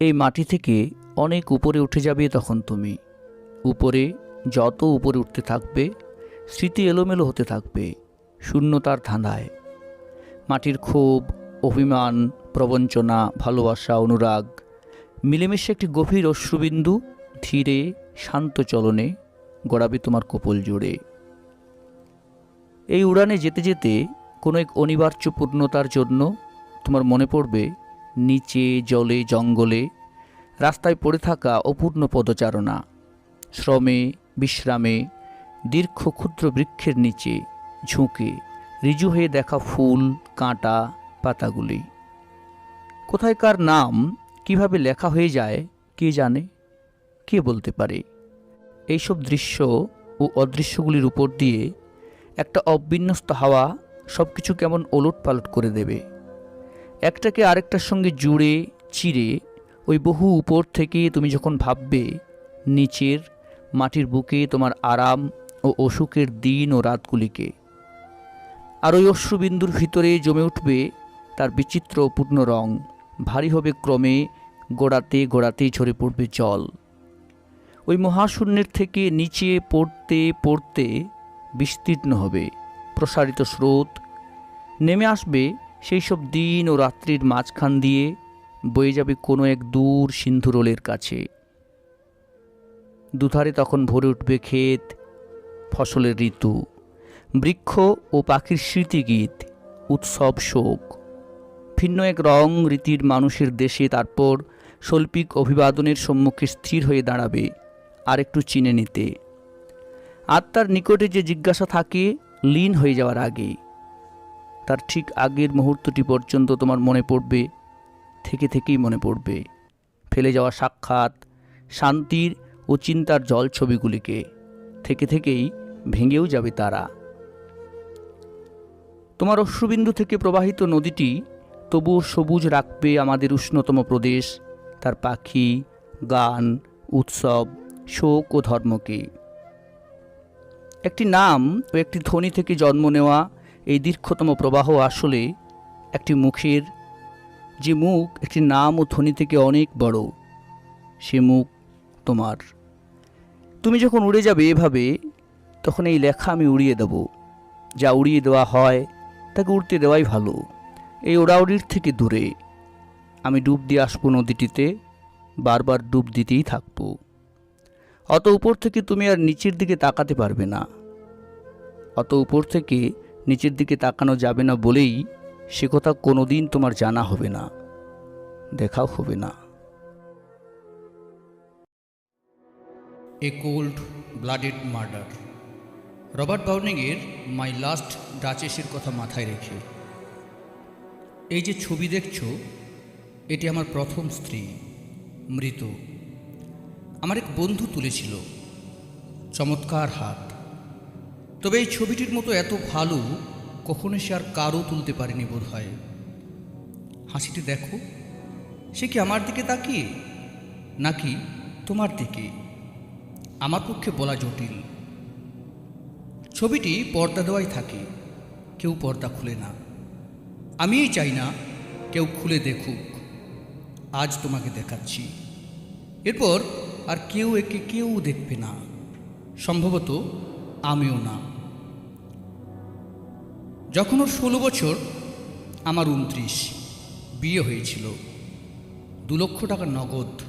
এই মাটি থেকে অনেক উপরে উঠে যাবে তখন তুমি। উপরে যত উপরে উঠতে থাকবে, স্মৃতি এলোমেলো হতে থাকবে শূন্যতার ধাঁধায়। মাটির ক্ষোভ, অভিমান, প্রবঞ্চনা, ভালোবাসা, অনুরাগ মিলেমিশে একটি গভীর অশ্রুবিন্দু ধীরে, শান্ত চলনে গড়াবে তোমার কপল জুড়ে। এই উড়ানে যেতে যেতে কোনো এক অনিবার্য পূর্ণতার জন্য তোমার মনে পড়বে নিচে, জলে, জঙ্গলে, রাস্তায় পড়ে থাকা অপূর্ণ পদচারণা। শ্রমে, বিশ্রামে, দীর্ঘ ক্ষুদ্র বৃক্ষের নিচে, ঝুঁকে, রিজু হয়ে দেখা ফুল, কাঁটা, পাতাগুলি। কোথায় কার নাম, কীভাবে লেখা হয়ে যায়, কে জানে? কে বলতে পারে? এইসব দৃশ্য ও অদৃশ্যগুলির উপর দিয়ে একটা অবিন্যস্ত হাওয়া সব কিছু কেমন ওলট পালট করে দেবে। একটাকে আরেকটার সঙ্গে জুড়ে চিড়ে ওই বহু উপর থেকে তুমি যখন ভাববে, নিচের মাটির বুকে তোমার আরাম ও অসুখের দিন ও রাতগুলিকে। আর ওই অশ্রুবিন্দুর ভিতরে জমে উঠবে তার বিচিত্র পূর্ণ রং। ভারী হবে ক্রমে, গোড়াতে গোড়াতেই ঝরে পড়বে জল। ওই মহাশূন্যের থেকে নিচে পড়তে পড়তে বিস্তীর্ণ হবে, প্রসারিত স্রোত নেমে আসবে সেই সব দিন ও রাত্রির মাঝখান দিয়ে বয়ে যাবে কোনো এক দূর সিন্ধুরোলের কাছে। দুধারে তখন ভরে উঠবে ক্ষেত, ফসলের ঋতু, বৃক্ষ ও পাখির স্মৃতিগীত, উৎসব, শোক। ভিন্ন এক রং রীতির মানুষের দেশে তারপর শৈল্পিক অভিবাদনের সম্মুখে স্থির হয়ে দাঁড়াবে আর একটু চিনে নিতে। আত্মার নিকটে যে জিজ্ঞাসা থাকে, লীন হয়ে যাওয়ার আগে। তার ঠিক আগের মুহূর্তটি পর্যন্ত তোমার মনে পড়বে, থেকে থেকেই মনে পড়বে। ফেলে যাওয়া সাক্ষাৎ, শান্তির ও চিন্তার জল ছবিগুলিকে, থেকে থেকেই ভেঙেও যাবে তারা। তোমার অশ্রুবিন্দু থেকে প্রবাহিত নদীটি তবুও সবুজ রাখবে আমাদের উষ্ণতম প্রদেশ, তার পাখি, গান, উৎসব, শোক ও ধর্মকে। একটি নাম ও একটি ধ্বনি থেকে জন্ম নেওয়া এই দীর্ঘতম প্রবাহ আসলে একটি মুখের, যে মুখ একটি নাম ও ধ্বনি থেকে অনেক বড়, সে মুখ তোমার। তুমি যখন উড়ে যাবে এভাবে, তখন এই লেখা আমি উড়িয়ে দেব। যা উড়িয়ে দেওয়া হয়, তাকে উড়তে দেওয়াই ভালো। এই ওড়াউড়ির থেকে দূরে, আমি ডুব দিয়ে আসব নদীটিতে, বারবার ডুব দিতেই থাকব। অত উপর থেকে তুমি আর নিচের দিকে তাকাতে পারবে না। অত উপর থেকে নিচের দিকে তাকানো যাবে না বলেই সে কথা কোনোদিন তোমার জানা হবে না, দেখাও হবে না। A cold blooded murder Robert বাউনিংয়ের my last ডাচেসের কথা মাথায় রেখে। এই যে ছবি দেখছ, এটি আমার প্রথম স্ত্রী, মৃত। আমার এক বন্ধু তুলেছিল। চমৎকার হাত। তবে এই ছবিটির মতো এত ভালো কখনো সে আর কারও তুলতে পারেনি বোধ হয় হাসিটি দেখো, সে কি আমার দিকে তাকিয়ে? নাকি তোমার দিকে? আমার পক্ষে বলা জটিল। ছবিটি পর্দা দেওয়াই থাকে, কেউ পর্দা খুলে না। আমিই চাই না কেউ খুলে দেখুক। আজ তোমাকে দেখাচ্ছি। এরপর আর কেউ একে কেউ দেখবে না। সম্ভবত আমিও না। যখন ওর ষোলো বছর, আমার উনত্রিশ বিয়ে হয়েছিল। দু লক্ষ টাকা নগদ,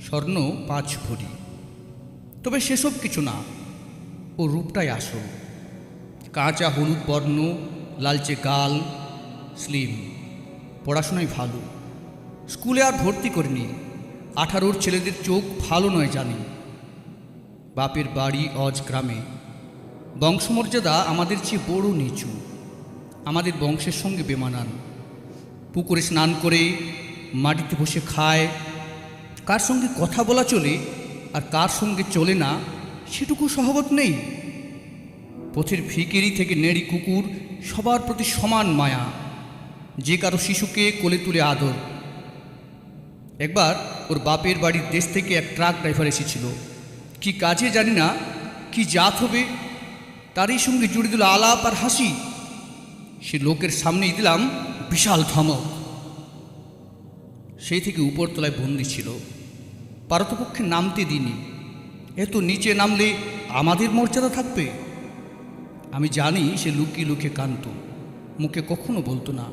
স্বর্ণ, পাঁচ ভরি। তবে সেসব কিছু না, ও রূপটাই আসল। কাঁচা হলুদ বর্ণ, লালচে গাল, স্লিম পড়াশোনায় ভালো। স্কুলে আর ভর্তি করিনি। আঠারোর ছেলেদের চোখ ভালো নয় জানি। বাপের বাড়ি অজ গ্রামে। বংশমর্যাদা আমাদের চেয়ে বড় নিচু। আমাদের বংশের সঙ্গে বেমানান। পুকুরে স্নান করে, মাটিতে বসে খায়। কার সঙ্গে কথা বলা চলে আর কার সঙ্গে চলে না, সেটুকু সহবত নেই। পথের ফিকিরি থেকে নেড়ি কুকুর সবার প্রতি সমান মায়া। যে কারও শিশুকে কোলে তুলে আদর। একবার ওর বাপের বাড়ির দেশ থেকে এক ট্রাক ড্রাইভার এসেছিল। কি কাজে জানি না, কি জাত হবে তারই সঙ্গে জুড়ে দিল আলাপ আর হাসি। সে লোকের সামনেই দিলাম বিশাল ধমক। সেই থেকে উপরতলায় বন্দি ছিল। পারতপক্ষে নামতে দিনি এত নিচে নামলে আমাদের মর্যাদা থাকবে? আমি জানি সে লুকিয়ে লুকিয়ে কান্ত মুখে কখনো বলতো না।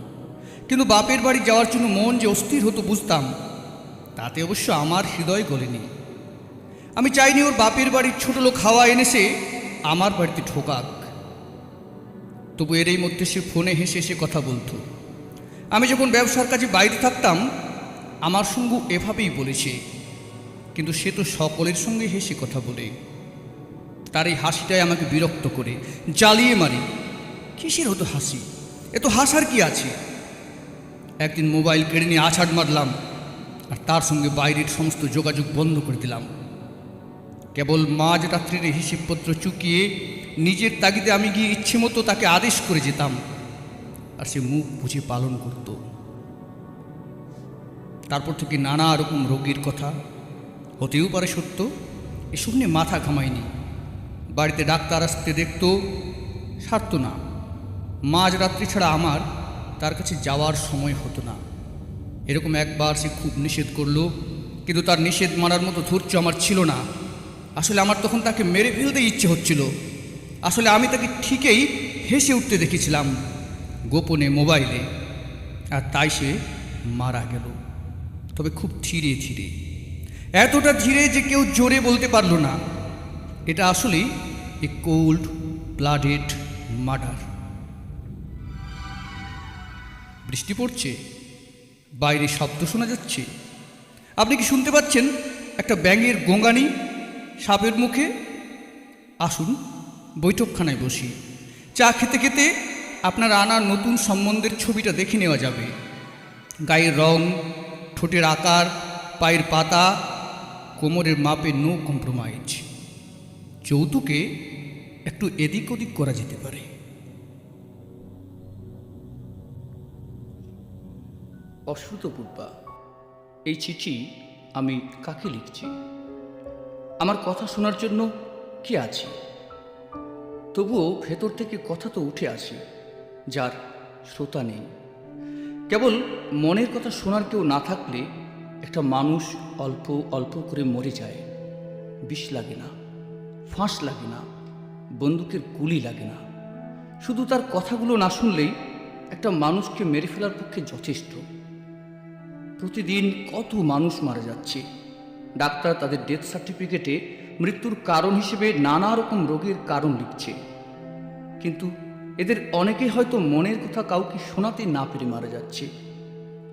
কিন্তু বাপের বাড়ি যাওয়ার জন্য মন যে অস্থির হতো বুঝতাম। তাতে অবশ্য আমার হৃদয় গলেনি। আমি চাইনি ওর বাপের বাড়ির ছোট লোক হাওয়া এনেছে আমার বাড়িতে ঠোকাক তবু এরই মধ্যে সে ফোনে হেসে হেসে কথা বলতো। আমি যখন ব্যবসার কাজে বাইরে থাকতাম, আমার সঙ্গে এভাবেই বলেছে, কিন্তু সে তো সকলের সঙ্গে হেসে কথা বলে। তার এই হাসিটাই আমাকে বিরক্ত করে, জ্বালিয়ে মারি। কিসের হতো হাসি? এ তো হাসার কি আছে? একদিন মোবাইল কেড়ে নিয়ে আছাড় মারলাম, আর তার সঙ্গে বাইরের সমস্ত যোগাযোগ বন্ধ করে দিলাম। কেবল মাঝ রাত্রির হিসেবপত্র চুকিয়ে নিজের তাগিদে আমি গিয়ে ইচ্ছে মতো তাকে আদেশ করে যেতাম। আর সে মুখ বুঝে পালন করত। তারপর থেকে নানা রকম রোগীর কথা। হতেও পারে সত্য এসব নিয়ে মাথা ঘামায়নি। বাড়িতে ডাক্তার আসতে দেখতো, সারত না। মাঝ রাত্রি ছাড়া আমার তার কাছে যাওয়ার সময় হতো না। এরকম একবার সে খুব নিষেধ করল, কিন্তু তার নিষেধ মারার মতো ধৈর্য আমার ছিল না। আসলে আমার তখন তাকে মেরে ফেলতে ইচ্ছে হচ্ছিল। আসলে আমি তাকে ঠিকই হেসে উঠতে দেখেছিলাম গোপনে মোবাইলে। আর তাই সে মারা গেল। তবে খুব ধীরে ধীরে। এতটা ধীরে যে কেউ জোরে বলতে পারল না। এটা আসলেই এ কোল্ড ব্লাডেড মার্ডার। বৃষ্টি পড়ছে, বাইরে শব্দ শোনা যাচ্ছে। আপনি কি শুনতে পাচ্ছেন? একটা ব্যাঙের গোঙানি সাপের মুখে? আসুন, বৈঠকখানায় বসি। চা খেতে খেতে আপনার আনা নতুন সম্বন্ধের ছবিটা দেখে নেওয়া যাবে। গায়ের রং, ঠোঁটের আকার, পায়ের পাতা, কোমরের মাপে নো কম্প্রোমাইজ। যৌতুকে একটু এদিক ওদিক করা যেতে পারে। অশ্রুতপূর্বা, এই চিঠি আমি কাকে লিখছি? আমার কথা শোনার জন্য কে আছে? তবুও ভেতর থেকে কথা তো উঠে আসে, যার শ্রোতা নেই। কেবল মনের কথা শোনার কেউ না থাকলে একটা মানুষ অল্প অল্প করে মরে যায়। বিষ লাগে না, ফাঁস লাগে না, বন্দুকের গুলি লাগে না। শুধু তার কথাগুলো না শুনলেই একটা মানুষকে মেরে ফেলার পক্ষে যথেষ্ট। প্রতিদিন কত মানুষ মারা যাচ্ছে ডাক্তার তাদের ডেথ সার্টিফিকেটে মৃত্যুর কারণ হিসেবে নানা রকম রোগের কারণ লিখছে। কিন্তু এদের অনেকে হয়তো মনের কথা কাউকে শোনাতে না পেরে মারা যাচ্ছে।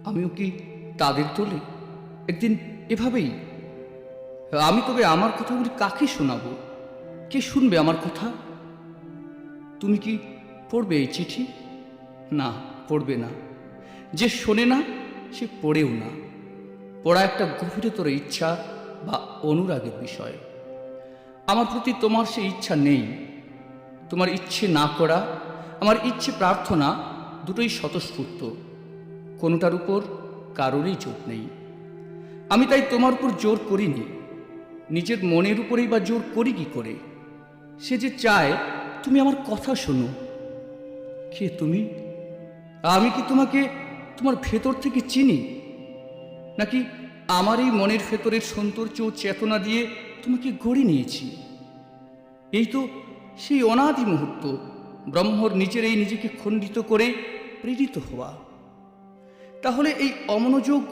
আমিও কি তাদের তোলে একদিন এভাবেই? আমি তবে আমার কথাগুলি কাকে শোনাবো? কে শুনবে আমার কথা? তুমি কি পড়বে এই চিঠি? না, পড়বে না। যে শোনে না, সে পড়েও না। পড়া একটা গভীরতর ইচ্ছা বা অনুরাগের বিষয়। আমার প্রতি তোমার সে ইচ্ছা নেই। তোমার ইচ্ছে না করা, আমার ইচ্ছে প্রার্থনা দুটোই স্বতঃস্ফূর্ত। কোনোটার উপর কারোরই জোর নেই। আমি তাই তোমার উপর জোর করিনি। নিজের মনের উপরেই বা জোর করি কি করে? সে যে চায়, তুমি আমার কথা শোনো। কে তুমি? আমি কি তোমাকে তোমার ভেতর থেকে চিনি? নাকি আমার এই মনের ভেতরের সৌন্দর্য ও চেতনা দিয়ে তোমাকে গড়ে নিয়েছি? এই তো সেই অনাদি মুহূর্ত, ব্রহ্মর নিজের এই নিজেকে খণ্ডিত করে প্রেরিত হওয়া। তাহলে এই অমনোযোগ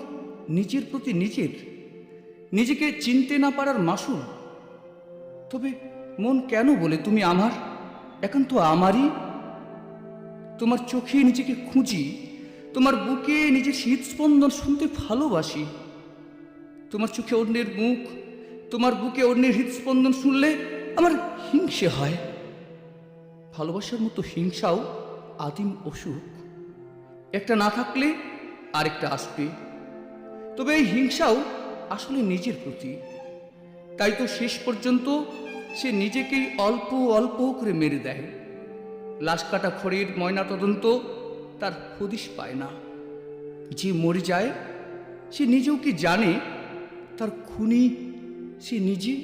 নিজের প্রতি নিজের? নিজেকে চিনতে না পারার মাসুল? তবে মন কেন বলে তুমি আমার? একান্ত আমারই? তোমার চোখে নিজেকে খুঁজি তোমার বুকে নিজের শীতস্পন্দন শুনতে ভালোবাসি। তোমার চোখে অন্যের মুখ, তোমার বুকে অন্যের হৃদস্পন্দন শুনলে আমার হিংসে হয়। ভালোবাসার মতো হিংসাও আদিম অসুখ। একটা না থাকলে আরেকটা আসবে। তবে এই হিংসাও আসলে নিজের প্রতি। তাই তো শেষ পর্যন্ত সে নিজেকেই অল্প অল্প করে মেরে দেয়। লাশ কাটা খড়ের ময়নাতদন্ত তার হদিশ পায় না। যে মরে যায়, সে নিজেও কি জানে? তার খুনি সে নিজে?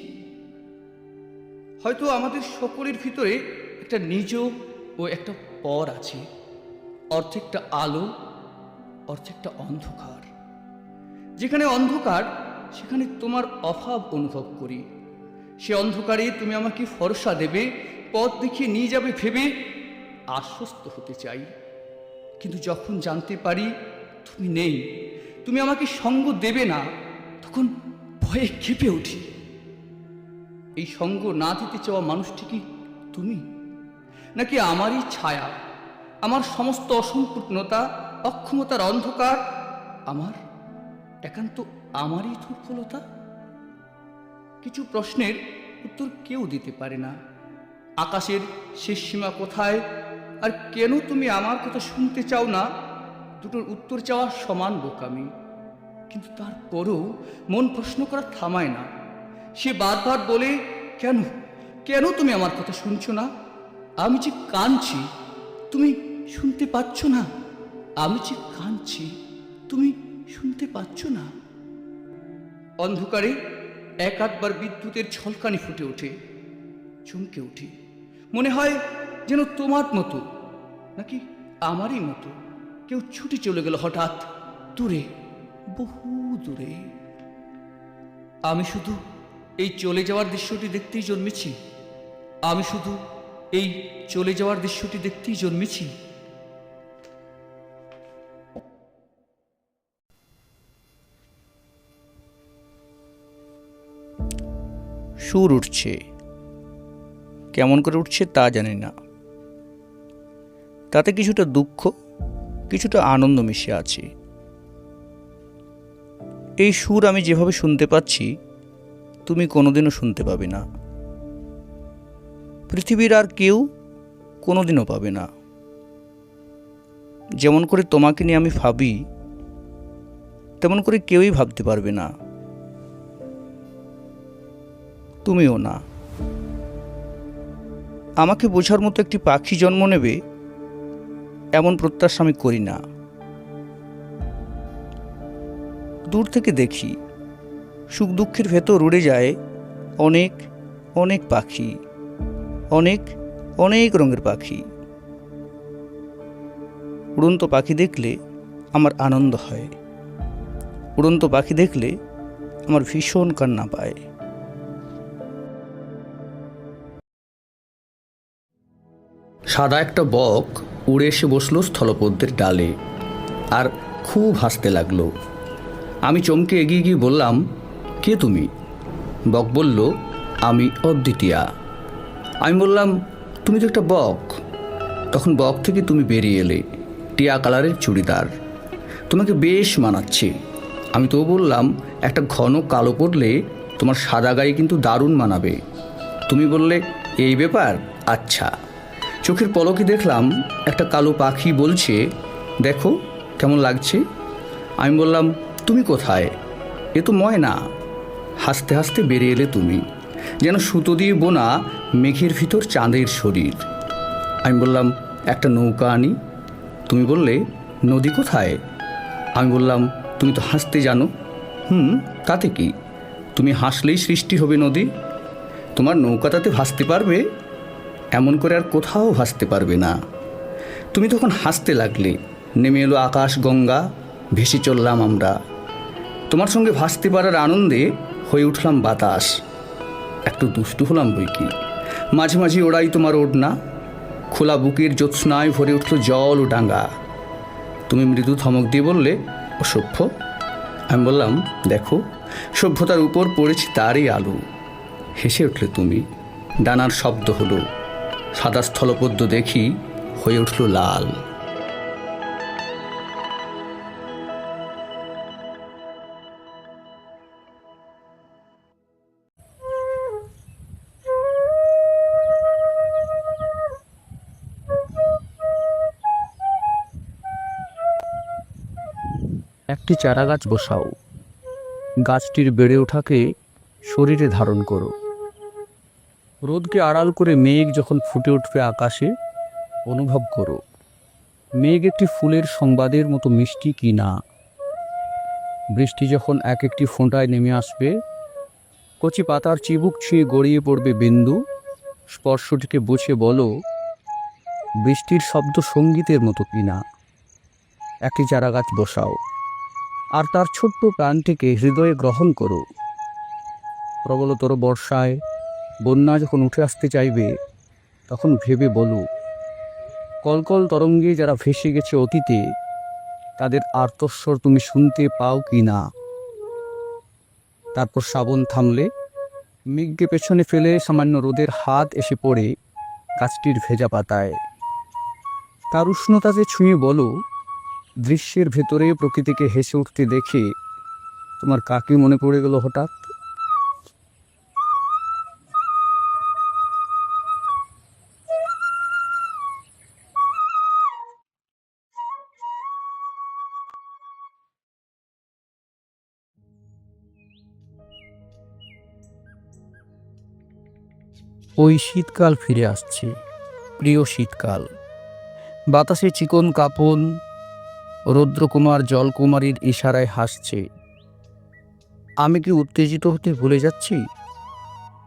হয়তো আমাদের সকলের ভিতরে একটা নিজ ও একটা পর আছে। অর্ধেকটা আলো, অর্ধেকটা অন্ধকার। যেখানে অন্ধকার, সেখানে তোমার অভাব অনুভব করি। সে অন্ধকারে তুমি আমাকে ভরসা দেবে, পথ দেখিয়ে নিয়ে যাবে ভেবে আশ্বস্ত হতে চাই। কিন্তু যখন জানতে পারি তুমি নেই, তুমি আমাকে সঙ্গ দেবে না, তখন ভয়ে কেঁপে উঠি। এই সঙ্গ না দিতে চাওয়া মানুষটি কি তুমি? নাকি আমারই ছায়া, আমার সমস্ত অসম্পূর্ণতা, অক্ষমতার অন্ধকার, আমার একান্ত আমারই দুর্বলতা? কিছু প্রশ্নের উত্তর কেউ দিতে পারে না। আকাশের শেষ সীমা কোথায়? আর কেন তুমি আমার কথা শুনতে চাও না? দুটোর উত্তর চাওয়া সমান বোকামি কিন্তু তারপরও মন প্রশ্ন করা থামায় না। সে বারবার বলে, কেন? কেন তুমি আমার কথা শুনছো না? আমি যে কাঁদছি, তুমি শুনতে পাচ্ছ না? আমি যে কাঁদছি, তুমি শুনতে পাচ্ছ না? অন্ধকারে এক আধবার বিদ্যুতের ঝলকানি ফুটে ওঠে। চমকে উঠি। মনে হয় যেন তোমার মতো নাকি আমারই মতো কেউ ছুটে চলে গেল হঠাৎ? দূরে, বহু দূরে। আমি শুধু এই চলে যাওয়ার দৃশ্যটি দেখতেই জন্মেছি। আমি শুধু এই চলে যাওয়ার দৃশ্যটি দেখতেই জন্মেছি। সুর উঠছে। কেমন করে উঠছে তা জানি না। তাতে কিছুটা দুঃখ, কিছুটা আনন্দ মিশে আছে। এই সুর আমি যেভাবে শুনতে পাচ্ছি, তুমি কোনোদিনও শুনতে পাবে না। পৃথিবীর আর কেউ কোনোদিনও পাবে না। যেমন করে তোমাকে নিয়ে আমি ভাবি, তেমন করে কেউই ভাবতে পারবে না। তুমিও না। আমাকে বোঝার মতো একটি পাখি জন্ম নেবে এমন প্রত্যাশা আমি করি না। দূর থেকে দেখি, সুখ দুঃখের ভেতর উড়ে যায় অনেক অনেক পাখি, অনেক অনেক রঙের পাখি। উড়ন্ত পাখি দেখলে আমার আনন্দ হয়। উড়ন্ত পাখি দেখলে আমার ভীষণ কান্না পায়। সাদা একটা বক উড়ে এসে বসল স্থলপদ্মের ডালে আর খুব হাসতে লাগল। আমি চমকে এগিয়ে গিয়ে বললাম, কে তুমি? বক বলল, আমি অদ্বিতীয়া। আমি বললাম, তুমি তো একটা বক। তখন বক থেকে তুমি বেরিয়ে এলে, টিয়া কালারের চুড়িদার। তোমাকে বেশ মানাচ্ছে। আমি তো বললাম, একটা ঘন কালো পরলে তোমার সাদা গায়ে কিন্তু দারুণ মানাবে। তুমি বললে, এই ব্যাপার? আচ্ছা। চোখের পলকে দেখলাম একটা কালো পাখি বলছে, দেখো কেমন লাগছে? আমি বললাম, তুমি কোথায়? এ তো ময়না। হাসতে হাসতে বেরিয়ে এলে তুমি, যেন সুতো দিয়ে বোনা মেঘের ভিতর চাঁদের শরীর। আমি বললাম, একটা নৌকা আনি? তুমি বললে, নদী কোথায়? আমি বললাম, তুমি তো হাসতে জানো। হুম, তাতে কি? তুমি হাসলেই সৃষ্টি হবে নদী। তোমার নৌকা তাতে ভাসতে পারবে? এমন করে আর কোথাও ভাসতে পারবে না। তুমি তখন হাসতে লাগলে, নেমে এলো আকাশ, গঙ্গা, ভেসে চললাম আমরা। তোমার সঙ্গে ভাসতে পারার আনন্দে হয়ে উঠলাম বাতাস। একটু দুষ্টু হলাম বই কি? মাঝে মাঝে ওড়াই তোমার ওড়না। খোলা বুকের জ্যোৎস্নায় ভরে উঠল জল ও ডাঙ্গা। তুমি মৃদু ধমক দিয়ে বললে, অসভ্য? আমি বললাম, দেখো, সভ্যতার উপর পড়েছি তারই আলো। হেসে উঠলে তুমি। ডানার শব্দ হলো সাদা স্থলপদ্ম দেখি হয়ে উঠল লাল। একটি চারা গাছ বসাও। গাছটির বেড়ে ওঠাকে শরীরে ধারণ করো। রোদকে আড়াল করে মেঘ যখন ফুটে উঠবে আকাশে, অনুভব করো, মেঘ একটি ফুলের সংবাদের মতো মিষ্টি কি না? বৃষ্টি যখন এক একটি ফোঁটায় নেমে আসবে, কচি পাতার চিবুক ছুঁয়ে গড়িয়ে পড়বে বিন্দু, স্পর্শটিকে বুঝে বলো, বৃষ্টির শব্দ সঙ্গীতের মতো কি না? একটি চারা গাছ বসাও, আর তার ছোট্ট প্রাণটিকে হৃদয়ে গ্রহণ করো। প্রবলতর বর্ষায় বন্যা যখন উঠে আসতে চাইবে, তখন ভেবে বলো কলকল তরঙ্গে যারা ভেসে গেছে অতীতে, তাদের আর্তস্বর তুমি শুনতে পাও কি না? তারপর শ্রাবণ থামলে, মেঘকে পেছনে ফেলে সামান্য রোদের হাত এসে পড়ে গাছটির ভেজা পাতায়। তার উষ্ণতাতে ছুঁয়ে বলো, দৃশ্যের ভেতরে প্রকৃতিকে হেসে উঠতে দেখে তোমার কাকে মনে পড়ে গেল হঠাৎ? ওই শীতকাল ফিরে আসছে, প্রিয় শীতকাল। বাতাসে চিকন কাপন, রৌদ্রকুমার জলকুমারীর ইশারায় হাসছে। আমি কি উত্তেজিত হতে ভুলে যাচ্ছি?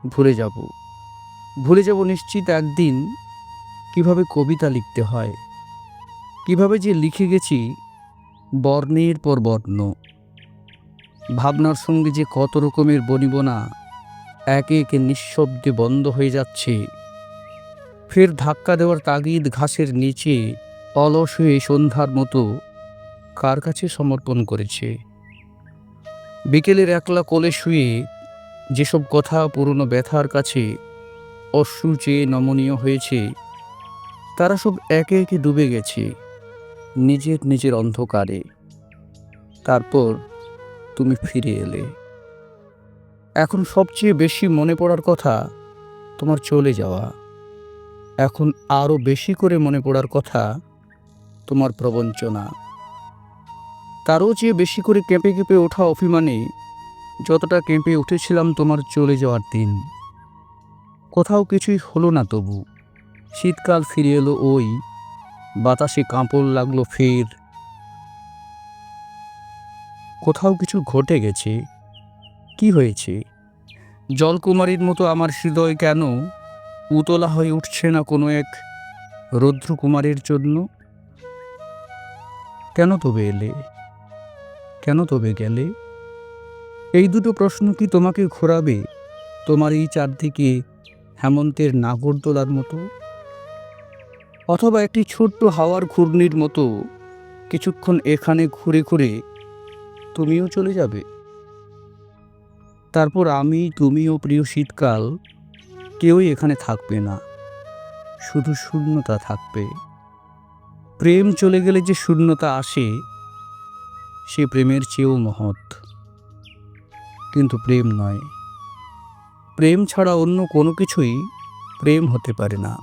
ভুলে যাব। ভুলে যাব নিশ্চিত একদিন কীভাবে কবিতা লিখতে হয়, কীভাবে যে লিখে গেছি বর্ণের পর বর্ণ। ভাবনার সঙ্গে যে কত রকমের বনিবনা একে একে নিঃশব্দে বন্ধ হয়ে যাচ্ছে। ফের ধাক্কা দেওয়ার তাগিদ ঘাসের নিচে অলস হয়ে সন্ধ্যার মতো কার কাছে সমর্পণ করেছে? বিকেলের একলা কোলে শুয়ে যেসব কথা পুরনো ব্যথার কাছে অশ্রু চেয়ে নমনীয় হয়েছে, তারা সব একে একে ডুবে গেছে নিজের নিজের অন্ধকারে। তারপর তুমি ফিরে এলে। এখন সবচেয়ে বেশি মনে পড়ার কথা তোমার চলে যাওয়া। এখন আরও বেশি করে মনে পড়ার কথা তোমার প্রবঞ্চনা। তারও চেয়ে বেশি করে কেঁপে কেঁপে ওঠা অভিমানে যতটা কেঁপে উঠেছিলাম তোমার চলে যাওয়ার দিন। কোথাও কিছুই হলো না তবু। শীতকাল ফিরে এলো, ওই বাতাসে কাঁপড় লাগল ফের। কোথাও কিছু ঘটে গেছে কি হয়েছে? জলকুমারীর মতো আমার হৃদয় কেন উতলা হয়ে উঠছে না কোনো এক রৌদ্রকুমারের জন্য? কেন তবে এলে? কেন তবে গেলে? এই দুটো প্রশ্ন কি তোমাকে ঘোরাবে তোমার এই চারদিকে হেমন্তের নাগরদোলার মতো? অথবা একটি ছোট্ট হাওয়ার ঘূর্ণির মতো কিছুক্ষণ এখানে ঘুরে ঘুরে তুমিও চলে যাবে? তারপর আমি তুমি ও প্রিয় শীতকাল, কেউই এখানে থাকবে না। শুধু শূন্যতা থাকবে। প্রেম চলে গেলে যে শূন্যতা আসে, সে প্রেমের চেয়েও মহৎ। কিন্তু প্রেম নয়। প্রেম ছাড়া অন্য কোনো কিছুই প্রেম হতে পারে না।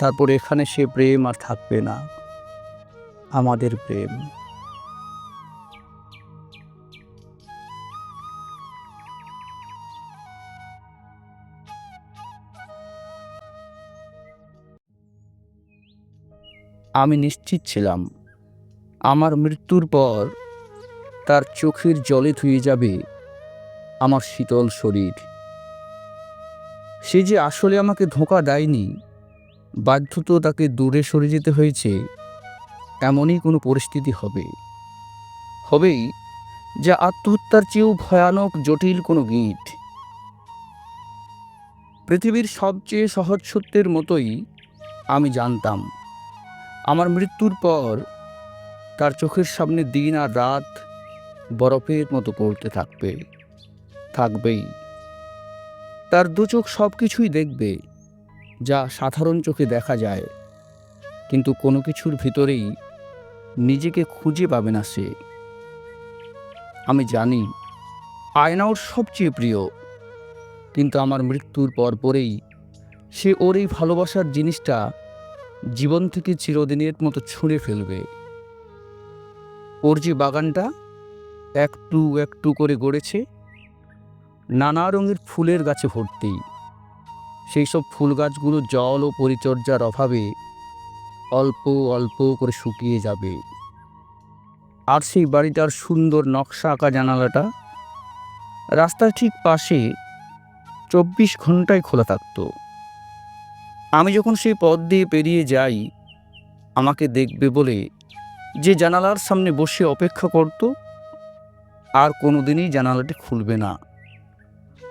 তারপর এখানে সে প্রেম আর থাকবে না। আমাদের প্রেম। আমি নিশ্চিত ছিলাম। আমার মৃত্যুর পর তার চোখের জলে ধুয়ে যাবে আমার শীতল শরীর। সে যে আসলে আমাকে ধোঁকা দেয়নি, বাধ্যত তাকে দূরে সরে যেতে হয়েছে, এমনই কোনো পরিস্থিতি হবে। হবেই যা আত্মহত্যার চেয়েও ভয়ানক, জটিল কোনো গীত। পৃথিবীর সবচেয়ে সহজ সত্যের মতোই আমি জানতাম। আমার মৃত্যুর পর তার চোখের সামনে দিন আর রাত বরফের মতো পড়তে থাকবে, থাকবেই। তার দু চোখ সব কিছুই দেখবে, যা সাধারণ চোখে দেখা যায়। কিন্তু কোনো কিছুর ভিতরেই নিজেকে খুঁজে পাবে না সে। আমি জানি, আয়না ওর সবচেয়ে প্রিয়। কিন্তু আমার মৃত্যুর পর পরেই সে ওর এই ভালোবাসার জিনিসটা জীবন থেকে চিরদিনের মতো ছুঁড়ে ফেলবে। ওর যে বাগানটা একটু একটু করে গড়েছে। নানা রঙের ফুলের গাছে ভর্তি। সেই সব ফুল গাছগুলো জল ও পরিচর্যার অভাবে অল্প অল্প করে শুকিয়ে যাবে। আর সেই বাড়িটার সুন্দর নকশা আঁকা জানালাটা রাস্তার ঠিক পাশে চব্বিশ ঘন্টায় খোলা থাকতো। আমি যখন সেই পথ দিয়ে পেরিয়ে যাই, আমাকে দেখবে বলে যে জানালার সামনে বসে অপেক্ষা করত, আর কোনোদিনই জানালাটি খুলবে না।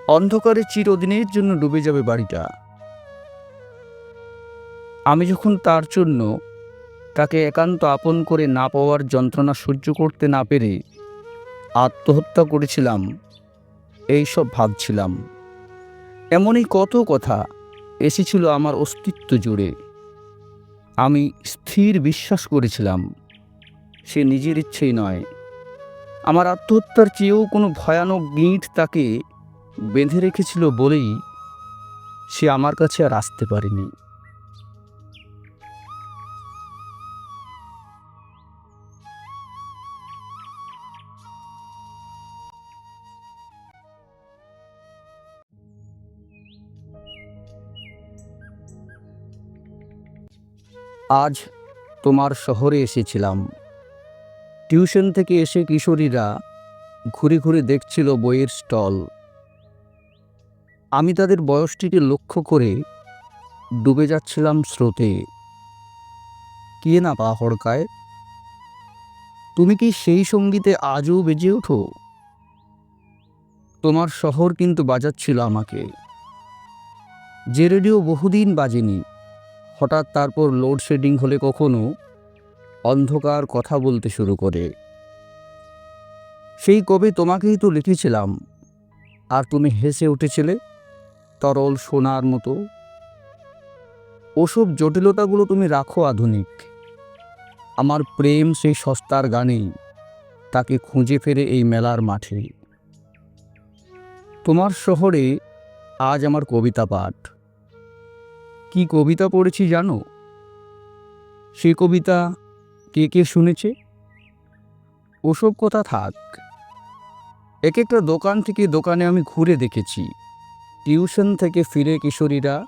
অন্ধকারে চিরদিনের জন্য ডুবে যাবে বাড়িটা। আমি যখন তার জন্য তাকে একান্ত আপন করে না পাওয়ার যন্ত্রণা সহ্য করতে না পেরে আত্মহত্যা করেছিলাম, এইসব ভাবছিলাম। এমনই কত কথা এসেছিল আমার অস্তিত্ব জুড়ে। আমি স্থির বিশ্বাস করেছিলাম, সে নিজের ইচ্ছেই নয়। আমার আত্মহত্যার চেয়েও কোনো ভয়ানক গিঁট তাকে বেঁধে রেখেছিল বলেই সে আমার কাছে আর আসতে পারেনি। আজ তোমার শহরে এসেছিলাম। টিউশন থেকে এসে কিশোরীরা ঘুরে ঘুরে দেখছিল বইয়ের স্টল। আমি তাদের বয়সটিকে লক্ষ্য করে ডুবে যাচ্ছিলাম স্রোতে। কে না পা হড়কায়? তুমি কি সেই সঙ্গীতে আজও বেজে ওঠো? তোমার শহর কিন্তু বাজাচ্ছিল আমাকে। যে রেডিও বহুদিন বাজেনি হঠাৎ তারপর লোডশেডিং হলে কখনো অন্ধকার কথা বলতে শুরু করে। সেই কবে তোমাকেই তো লিখেছিলাম, আর তুমি হেসে উঠেছিলে তরল সোনার মতো। ওসব জটিলতাগুলো তুমি রাখো আধুনিক। আমার প্রেম সেই সস্তার গানেই তাকে খুঁজে ফেরে এই মেলার মাঠে। তোমার শহরে আজ আমার কবিতা পাঠ। কি কবিতা পড়েছি জানো? সে কবিতা কে কে শুনেছে? ওসব কথা থাক। এক একটা দোকান থেকে দোকানে আমি ঘুরে দেখেছি। টিউশন থেকে ফিরে কিশোরীরা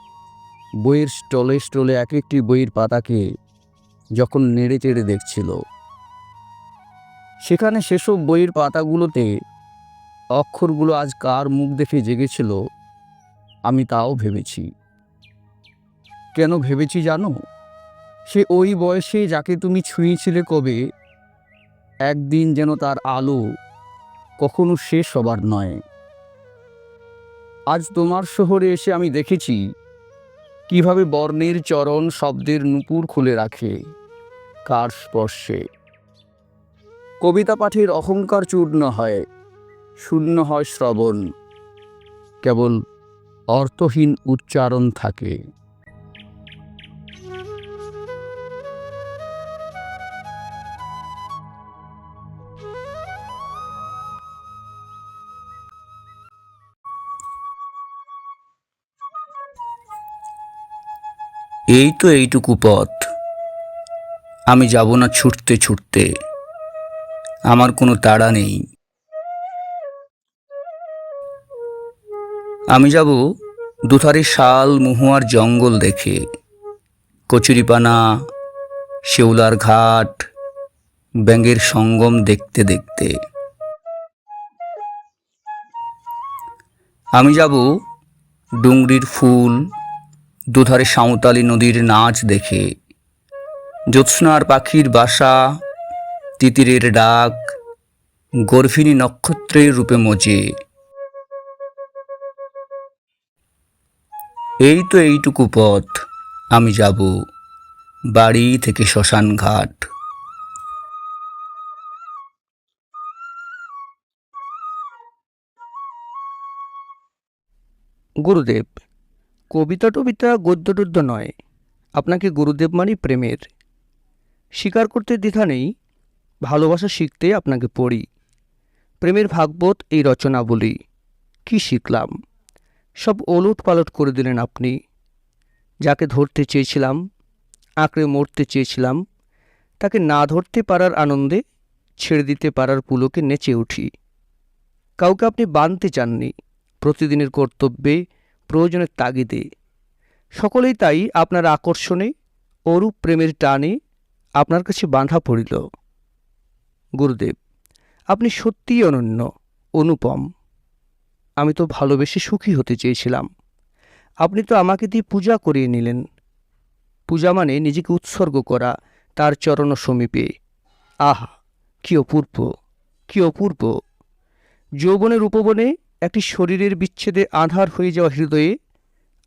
বইয়ের স্টলে স্টলে এক একটি বইয়ের পাতাকে যখন নেড়ে চেড়ে দেখছিল। সেখানে সেসব বইয়ের পাতাগুলোতে অক্ষরগুলো আজ কার মুখ দেখে জেগেছিল, আমি তাও ভেবেছি। কেন ভেবেছি জানো? সে ওই বয়সে যাকে তুমি ছুঁয়েছিলে কবে, একদিন যেন তার আলো কখনো শেষ হবার নয়। আজ তোমার শহরে এসে আমি দেখেছি কীভাবে বর্ণের চরণ শব্দের নুপুর খুলে রাখে কার স্পর্শে। কবিতা পাঠের অহংকার চূর্ণ হয়, শূন্য হয় শ্রবণ, কেবল অর্থহীন উচ্চারণ থাকে। এই তো এইটুকু পথ। আমি যাব না ছুটতে ছুটতে। আমার কোনো তাড়া নেই। আমি যাব দুধারে শাল, মহুয়ার জঙ্গল দেখে। কচুরিপানা শেউলার ঘাট, ব্যাঙের সঙ্গম দেখতে দেখতে। আমি যাব ডুংরির ফুল দুধারে সাঁওতালি নদীর নাচ দেখে। জ্যোৎস্নার পাখির বাসা, তিতিরের ডাক, গর্ভিণী নক্ষত্রের রূপে মজে। এই তো এইটুকু পথ, আমি যাব বাড়ি থেকে শ্মশান ঘাট। গুরুদেব কবিতা টবিতা গদ্য টদ্য নয়, আপনাকে গুরুদেব মানি প্রেমের। স্বীকার করতে দ্বিধা নেই, ভালোবাসা শিখতে আপনাকে পড়ি। প্রেমের ভাগবত এই রচনা বলি কি শিখলাম? সব ওলট পালট করে দিলেন আপনি। যাকে ধরতে চেয়েছিলাম, আঁকড়ে মরতে চেয়েছিলাম, তাকে না ধরতে পারার আনন্দে ছেড়ে দিতে পারার পুলকে নেচে উঠি। কাউকে আপনি বানতে চাননি, প্রতিদিনের কর্তব্যে প্রয়োজনের তাগিদে। সকলেই তাই আপনার আকর্ষণে, অরূপ প্রেমের টানে আপনার কাছে বাঁধা পড়িল। গুরুদেব, আপনি সত্যিই অনন্য, অনুপম। আমি তো ভালোবেসে সুখী হতে চেয়েছিলাম। আপনি তো আমাকে দিয়ে পূজা করিয়ে নিলেন। পূজা মানে নিজেকে উৎসর্গ করা, তার চরণ সমীপে। আহা, কি অপূর্ব কি অপূর্ব। যৌবনের উপবনে একটি শরীরের বিচ্ছেদে আধার হয়ে যাওয়া হৃদয়ে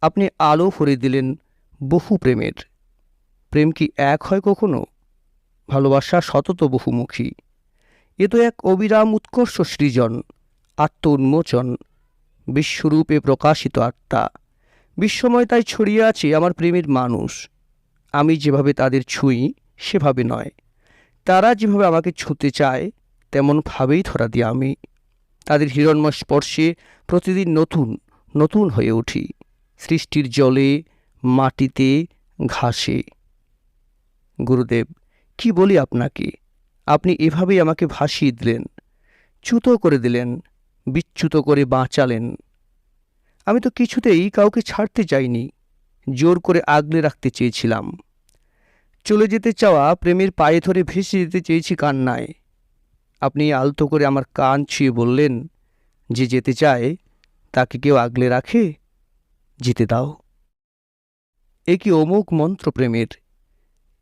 আপনি আলো ভরে দিলেন বহু প্রেমের। প্রেম কি এক হয় কখনো? ভালোবাসা সতত বহুমুখী। এ তো এক অবিরাম উৎকর্ষ সৃজন আত্ম উন্মোচন বিশ্বরূপে প্রকাশিত আত্মা। বিশ্বময় তাই ছড়িয়ে আছে আমার প্রেমের মানুষ। আমি যেভাবে তাদের ছুঁই, সেভাবে নয়। তারা যেভাবে আমাকে ছুঁতে চায়, তেমনভাবেই ধরা দিই আমি। তাদের হিরণময় স্পর্শে প্রতিদিন নতুন নতুন হয়ে উঠি। সৃষ্টির জলে, মাটিতে ঘাসে। গুরুদেব, কি বলি আপনাকে? আপনি এভাবেই আমাকে ভাসিয়ে দিলেন। চ্যুত করে দিলেন, বিচ্যুত করে বাঁচালেন। আমি তো কিছুতেই কাউকে ছাড়তে চাইনি জোর করে আগলে রাখতে চেয়েছিলাম। চলে যেতে চাওয়া প্রেমের পায়ে ধরে ভেসে যেতে চেয়েছি কান্নায়। আপনি আলতো করে আমার কান ছুঁয়ে বললেন যে যেতে চায়, তাকে কেউ আগলে রাখে? যেতে দাও। এ কি অমুক মন্ত্র প্রেমের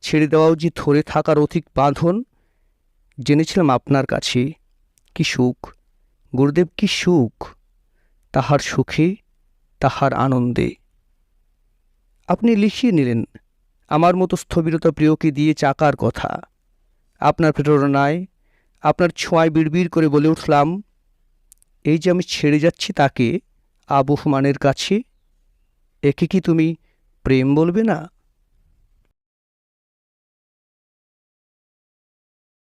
ছেড়ে দেওয়াও যে ধরে থাকার অধিক বাঁধন? জেনেছিলাম আপনার কাছে কি সুখ। গুরুদেব কি সুখ? তাহার সুখে, তাহার আনন্দে। আপনি লিখিয়ে নিলেন, আমার মতো স্থবিরতা প্রিয়কে দিয়ে চাকার কথা। আপনার প্রেরণায় আপনার ছোঁয়ায় বিড়বিড় করে বলে উঠলাম, এই যে আমি ছেড়ে যাচ্ছি তাকে আবহমানের কাছে, একে কি তুমি প্রেম বলবে না?